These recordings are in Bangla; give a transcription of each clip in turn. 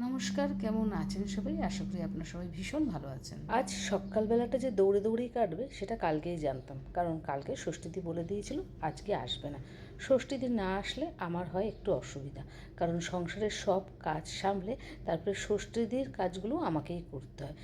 নমস্কার, কেমন আছেন সবাই? আশা করি আপনার সবাই ভীষণ ভালো আছেন। আজ সকালবেলাটা যে দৌড়ে দৌড়েই কাটবে, সেটা কালকেই জানতাম। কারণ কালকে ষষ্ঠীদি বলে দিয়েছিল, আজকে আসবে না। ষষ্ঠীদি না আসলে আমার হয় একটু অসুবিধা। কারণ সংসারের সব কাজ সামলে তারপরে ষষ্ঠীদির কাজগুলো আমাকেই করতে হয়।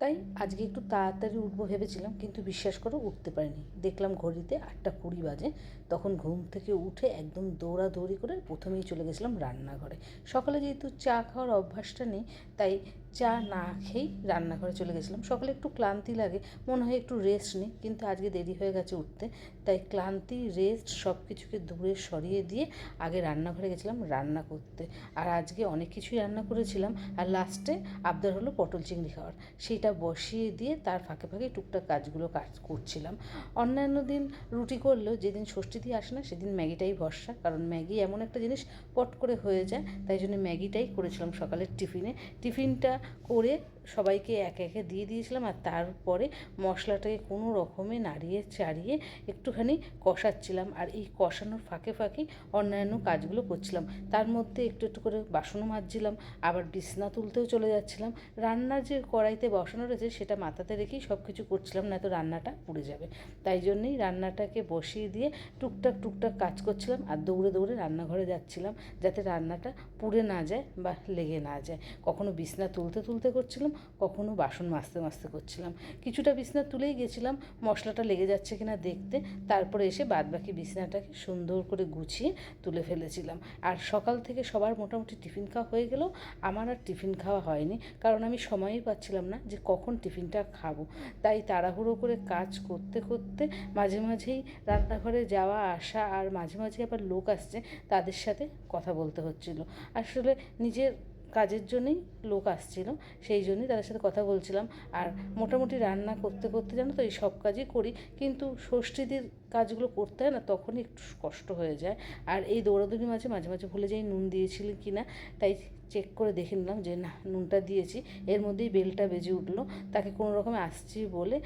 তাই আজকে একটু তাড়াতাড়ি উঠবো ভেবেছিলাম, কিন্তু বিশ্বাস করো উঠতে পারিনি। দেখলাম ঘড়িতে আটটা কুড়ি বাজে। তখন ঘুম থেকে উঠে একদম দৌড়াদৌড়ি করে প্রথমেই চলে গেছিলাম রান্নাঘরে। সকালে যেহেতু চা খাওয়ার অভ্যাসটা নেই, তাই চা না খেয়েই রান্নাঘরে চলে গেছিলাম। সকালে একটু ক্লান্তি লাগে, মনে হয় একটু রেস্ট নিই, কিন্তু আজকে দেরি হয়ে গেছে উঠতে। তাই ক্লান্তি রেস্ট সব কিছুকে দূরে সরিয়ে দিয়ে আগে রান্নাঘরে গেছিলাম রান্না করতে। আর আজকে অনেক কিছুই রান্না করেছিলাম। আর লাস্টে আবদার হলো পটল চিংড়ি খাওয়ার। সেইটা বসিয়ে দিয়ে তার ফাঁকে ফাঁকে টুকটাক কাজগুলো কাজ করছিলাম। অন্যান্য দিন রুটি করলেও যেদিন ষষ্ঠী দিয়ে আসে না, সেদিন ম্যাগিটাই ভরসা। কারণ ম্যাগি এমন একটা জিনিস পট করে হয়ে যায়, তাই জন্য ম্যাগিটাই করেছিলাম সকালের টিফিনে। টিফিনটা করে সবাইকে একে একে দিয়ে দিয়েছিলাম আর তারপরে মশলাটাকে কোনো রকমে নাড়িয়ে চাড়িয়ে একটুখানি কষাচ্ছিলাম আর এই কষানোর ফাঁকে ফাঁকেই অন্যান্য কাজগুলো করছিলাম। তার মধ্যে একটু একটু করে বাসনও মাজছিলাম, আবার বিছনা তুলতেও চলে যাচ্ছিলাম। রান্নার যে কড়াইতে বসানো রয়েছে সেটা মাথাতে রেখেই সব কিছু করছিলাম, না তো রান্নাটা পুড়ে যাবে। তাই জন্যেই রান্নাটাকে বসিয়ে দিয়ে টুকটাক টুকটাক কাজ করছিলাম আর দৌড়ে দৌড়ে রান্নাঘরে যাচ্ছিলাম, যাতে রান্নাটা পুড়ে না যায় বা লেগে না যায়। কখনো বিছনা তুলতে তুলতে তুলতে করছিলাম, কখনো বাসন মাজতে মাজতে করছিলাম। কিছুটা বিছনা তুলেই গেছিলাম, মশলাটা লেগে যাচ্ছে কিনা দেখতে, তারপরে এসে বাদবাকি বিছনাটাকে সুন্দর করে গুছিয়ে তুলে ফেলেছিলাম। আর সকাল থেকে সবার মোটামুটি টিফিন খাওয়া হয়ে গেল, আমার আর টিফিন খাওয়া হয়নি, কারণ আমি সময়ই পাচ্ছিলাম না যে কখন টিফিনটা খাব। তাই তাড়াহুড়ো করে কাজ করতে করতে মাঝে মাঝেই রান্নাঘরে যাওয়া, আসা আর মাঝে মাঝে আবার লোক আসছে, তাদের সাথে কথা বলতে হচ্ছিল। আসলে নিজের কাজের জন্যই লোক আসছিল, সেই জন্যই তাদের সাথে কথা বলছিলাম। আর মোটামুটি রান্না করতে করতে জানো তো এই সব কাজই করি, কিন্তু ষষ্ঠীদের কাজগুলো করতে হয় না, তখনই একটু কষ্ট হয়ে যায়। আর এই দৌড়াদৌড়ির মাঝে মাঝে মাঝে ভুলে যাই নুন দিয়েছিলি কি না, তাই চেক করে দেখে নিলাম যে না, নুনটা দিয়েছি। এর মধ্যেই বেলটা বেজে উঠল, তাকে কোনো রকমে আসছি বলে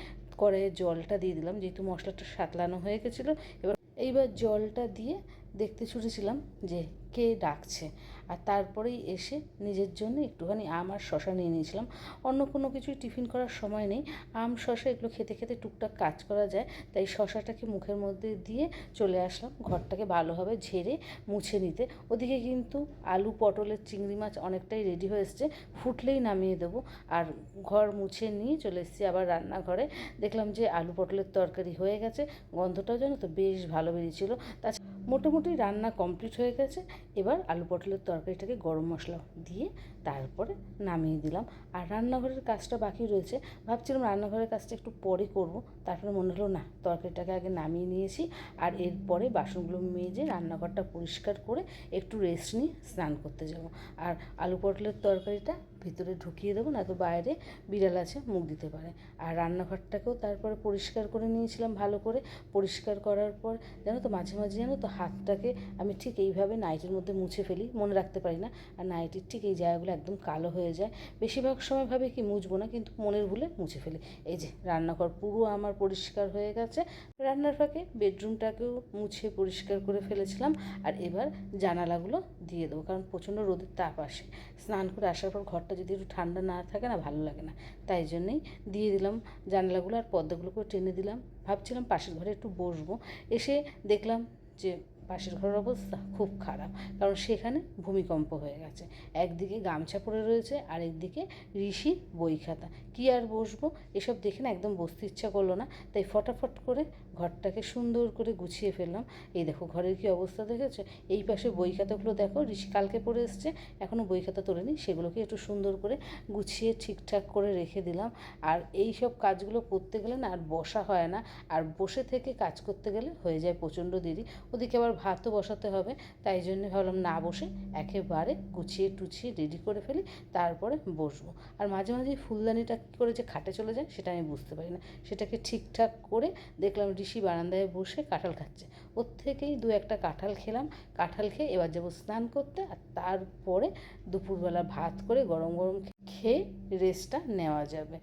কড়াইয়ে জলটা দিয়ে দিলাম, যেহেতু মশলাটা সাতলানো হয়ে গেছিল, এবার এইবার জলটা দিয়ে দেখতে ছুটেছিলাম যে কে ডাকছে। আর তারপরেই এসে নিজের জন্য একটুখানি আম আর শশা নিয়ে নিয়েছিলাম। অন্য কোনো কিছুই টিফিন করার সময় নেই। আম, শশা এগুলো খেতে খেতে টুকটাক কাজ করা যায়। তাই শশাটাকে মুখের মধ্যে দিয়ে চলে আসলাম ঘরটাকে ভালোভাবে ঝেড়ে মুছে নিতে। ওদিকে কিন্তু আলু, পটলের চিংড়ি মাছ অনেকটাই রেডি হয়ে এসছে। ফুটলেই নামিয়ে দেবো। আর ঘর মুছে নিয়ে চলে এসেছি আবার রান্নাঘরে। দেখলাম যে আলু, পটলের তরকারি হয়ে গেছে। গন্ধটাও জানো তো বেশ ভালো বেরিয়েছিল। তাছাড়া মোটামুটি রান্না কমপ্লিট হয়ে গেছে। এবার আলু পটলের তরকারিটাকে গরম মশলা দিয়ে তারপরে নামিয়ে দিলাম। আর রান্নাঘরের কাজটা বাকি রয়েছে। ভাবছিলাম রান্নাঘরের কাজটা একটু পরে করব। তারপরে মনে হলো, না, তরকারিটাকে আগে নামিয়ে নিয়েছি। আর এরপরে বাসনগুলো মেজে রান্নাঘরটা পরিষ্কার করে একটু রেস্ট নিয়ে স্নান করতে যাব। আর আলু পটলের তরকারিটা ভিতরে ঢুকিয়ে দেবো, না তো বাইরে বিড়াল আছে, মুখ দিতে পারে। আর রান্নাঘরটাকেও তারপরে পরিষ্কার করে নিয়েছিলাম ভালো করে। পরিষ্কার করার পর জানো তো, মাঝে মাঝে জানো তো, হাতটাকে আমি ঠিক এইভাবে নাইটের মধ্যে মুছে ফেলি, মনে রাখতে পারি না। আর নাইটির ঠিক এই জায়গাগুলো একদম কালো হয়ে যায়। বেশিরভাগ সময় ভাবে কি মুছবো না, কিন্তু মনের ভুলে মুছে ফেলি। এই যে রান্নাঘর পুরো আমার পরিষ্কার হয়ে গেছে। রান্নার ফাঁকে বেডরুমটাকেও মুছে পরিষ্কার করে ফেলেছিলাম। আর এবার জানালাগুলো দিয়ে দেবো, কারণ প্রচণ্ড রোদের তাপ আসে। স্নান করে আসার পর ঘরটা যদি একটু ঠান্ডা না থাকে না, ভালো লাগে না। তাই জন্যেই দিয়ে দিলাম জানলাগুলো আর পর্দাগুলোকেও টেনে দিলাম। ভাবছিলাম পাশের ঘরে একটু বসবো। এসে দেখলাম যে পাশের ঘরের অবস্থা খুব খারাপ। কারণ সেখানে ভূমিকম্প হয়ে গেছে। একদিকে গামছা পড়ে রয়েছে আর একদিকে ঋষির বই খাতা কী আর বসবো? এসব দেখে না একদম বসতে ইচ্ছা করল না। তাই ফটাফট করে ঘরটাকে সুন্দর করে গুছিয়ে ফেললাম। এই দেখো ঘরের কি অবস্থা দেখেছ? এই পাশে বই খাতাগুলো দেখো, ঋষি কালকে পড়ে এসছে এখনও বই খাতা তোলেনি। সেগুলোকে একটু সুন্দর করে গুছিয়ে ঠিকঠাক করে রেখে দিলাম। আর এই সব কাজগুলো করতে গেলে না আর বসা হয় না। আর বসে থেকে কাজ করতে গেলে হয়ে যায় প্রচণ্ড দেরি। ওদিকে আবার ভাতও বসাতে হবে, তাই জন্য ভাবলাম না বসে একেবারে গুছিয়ে টুছিয়ে রেডি করে ফেলি, তারপরে বসবো। আর মাঝে মাঝে ফুলদানিটা কী করে যে খাটে চলে যায় সেটা আমি বুঝতে পারি না। সেটাকে ঠিকঠাক করে দেখলাম ঋষি বারান্দায় বসে কাঁঠাল খাচ্ছে। ওর থেকেই দু একটা কাঁঠাল খেলাম, কাঁঠাল খেয়ে এবার যাব স্নান করতে আর তারপরে দুপুরবেলা ভাত করে গরম গরম খেয়ে রেস্টটা নেওয়া যাবে।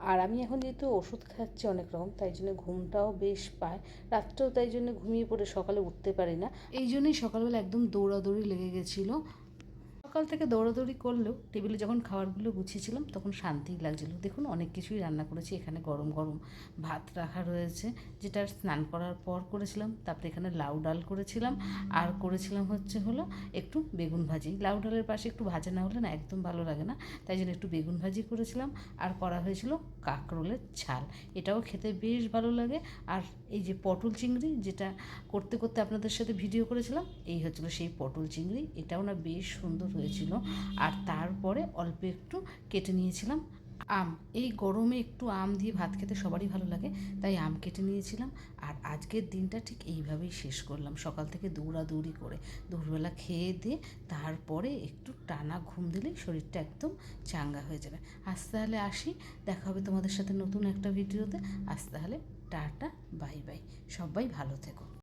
আর আমি এখন যেহেতু ওষুধ খাচ্ছি অনেক রকম, তাই জন্য ঘুমটাও বেশ পায়। রাত্রেও তাই জন্য ঘুমিয়ে পড়ে, সকালে উঠতে পারি না। এই জন্যই সকালবেলা একদম দৌড়াদৌড়ি লেগে গেছিল। সকাল থেকে দৌড়াদৌড়ি করলেও টেবিলে যখন খাবারগুলো গুছিয়েছিলাম তখন শান্তিই লাগছিল। দেখুন, অনেক কিছুই রান্না করেছি। এখানে গরম গরম ভাত রাখা রয়েছে, যেটা স্নান করার পর করেছিলাম। তারপরে এখানে লাউ ডাল করেছিলাম। আর করেছিলাম হচ্ছে হলো একটু বেগুন ভাজি। লাউ ডালের পাশে একটু ভাজা না হলে না একদম ভালো লাগে না। তাই জন্য একটু বেগুন ভাজি করেছিলাম। আর করা হয়েছিল কাঁকরোলের ছাল। এটাও খেতে বেশ ভালো লাগে। আর এই যে পটল চিংড়ি, যেটা করতে করতে আপনাদের সাথে ভিডিও করেছিলাম, এই হচ্ছিল সেই পটল চিংড়ি। এটাও না বেশ সুন্দর হয়েছিল আর তারপরে অল্প একটু কেটে নিয়েছিলাম আম। এই গরমে একটু আম দিয়ে ভাত খেতে সবারই ভালো লাগে, তাই আম কেটে নিয়েছিলাম। আর আজকের দিনটা ঠিক এইভাবেই শেষ করলাম, সকাল থেকে দৌড়াদৌড়ি করে। দুপুরবেলা খেয়ে দিয়ে তারপরে একটু টানা ঘুম দিলেই শরীরটা একদম চাঙ্গা হয়ে যাবে। আজ তাহলে আসি, দেখা হবে তোমাদের সাথে নতুন একটা ভিডিওতে। আজ তাহলে টাটা, বাই বাই। সবাই ভালো থেকো।